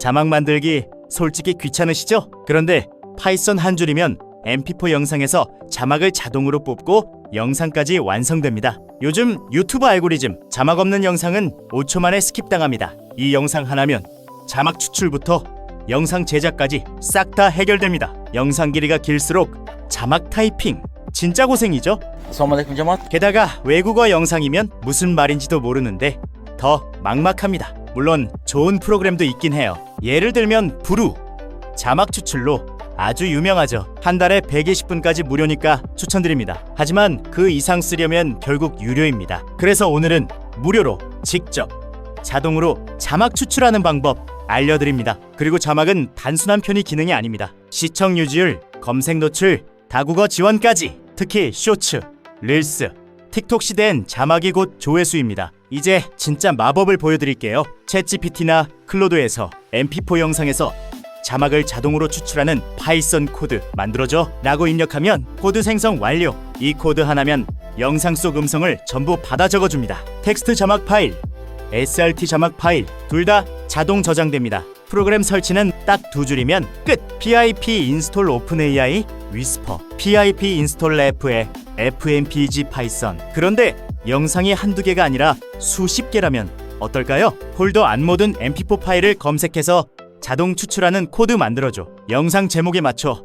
자막 만들기 솔직히 귀찮으시죠? 그런데 파이썬 한 줄이면 MP4 영상에서 자막을 자동으로 뽑고 영상까지 완성됩니다. 요즘 유튜브 알고리즘 자막 없는 영상은 5초 만에 스킵당합니다. 이 영상 하나면 자막 추출부터 영상 제작까지 싹 다 해결됩니다. 영상 길이가 길수록 자막 타이핑 진짜 고생이죠? 게다가 외국어 영상이면 무슨 말인지도 모르는데 더 막막합니다. 물론 좋은 프로그램도 있긴 해요. 예를 들면 부루 자막 추출로 아주 유명하죠. 한 달에 120분까지 무료니까 추천드립니다. 하지만 그 이상 쓰려면 결국 유료입니다. 그래서 오늘은 무료로 직접 자동으로 자막 추출하는 방법 알려드립니다. 그리고 자막은 단순한 편의 기능이 아닙니다. 시청 유지율, 검색 노출, 다국어 지원까지 특히 쇼츠, 릴스, 틱톡 시대엔 자막이 곧 조회수입니다. 이제 진짜 마법을 보여드릴게요. 챗GPT나 클로드에서 MP4 영상에서 자막을 자동으로 추출하는 파이썬 코드 만들어줘 라고 입력하면 코드 생성 완료. 이 코드 하나면 영상 속 음성을 전부 받아 적어줍니다. 텍스트 자막 파일, SRT 자막 파일 둘 다 자동 저장됩니다. 프로그램 설치는 딱 두 줄이면 끝. PIP 인스톨 오픈 AI 위스퍼, PIP 인스톨 F에 FMPG 파이썬. 그런데 영상이 한두 개가 아니라 수십 개라면 어떨까요? 폴더 안 모든 MP4 파일을 검색해서 자동 추출하는 코드 만들어줘. 영상 제목에 맞춰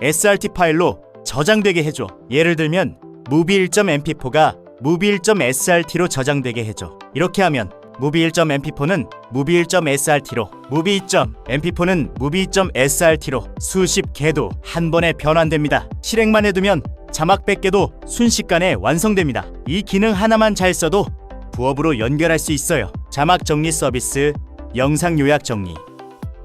SRT 파일로 저장되게 해줘. 예를 들면 무비 1.mp4가 무비 1.srt로 저장되게 해줘. 이렇게 하면 무비 1.mp4는 무비 1.srt로, 무비 2.mp4는 무비 2.srt로 수십 개도 한 번에 변환됩니다. 실행만 해두면 자막 100개도 순식간에 완성됩니다. 이 기능 하나만 잘 써도 부업으로 연결할 수 있어요. 자막 정리 서비스, 영상 요약 정리,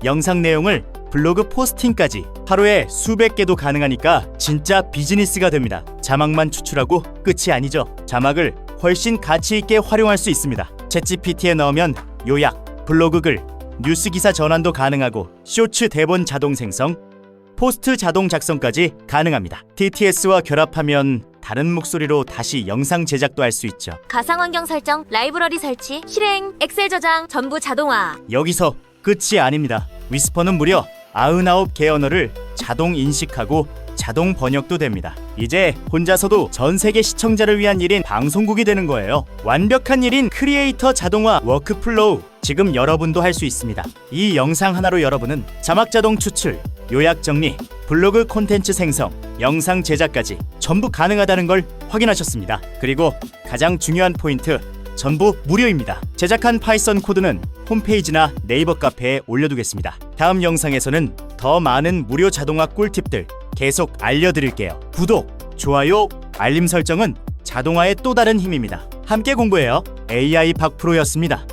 영상 내용을 블로그 포스팅까지 하루에 수백 개도 가능하니까 진짜 비즈니스가 됩니다. 자막만 추출하고 끝이 아니죠. 자막을 훨씬 가치 있게 활용할 수 있습니다. 챗GPT에 넣으면 요약, 블로그 글, 뉴스 기사 전환도 가능하고 쇼츠 대본 자동 생성, 포스트 자동 작성까지 가능합니다. TTS와 결합하면 다른 목소리로 다시 영상 제작도 할 수 있죠. 가상 환경 설정, 라이브러리 설치, 실행, 엑셀 저장 전부 자동화. 여기서 끝이 아닙니다. 위스퍼는 무려 99개 언어를 자동 인식하고 자동 번역도 됩니다. 이제 혼자서도 전 세계 시청자를 위한 일인 방송국이 되는 거예요. 완벽한 일인 크리에이터 자동화 워크플로우. 지금 여러분도 할 수 있습니다. 이 영상 하나로 여러분은 자막 자동 추출, 요약 정리, 블로그 콘텐츠 생성, 영상 제작까지 전부 가능하다는 걸 확인하셨습니다. 그리고 가장 중요한 포인트, 전부 무료입니다. 제작한 파이썬 코드는 홈페이지나 네이버 카페에 올려두겠습니다. 다음 영상에서는 더 많은 무료 자동화 꿀팁들 계속 알려드릴게요. 구독, 좋아요, 알림 설정은 자동화의 또 다른 힘입니다. 함께 공부해요. AI 박프로였습니다.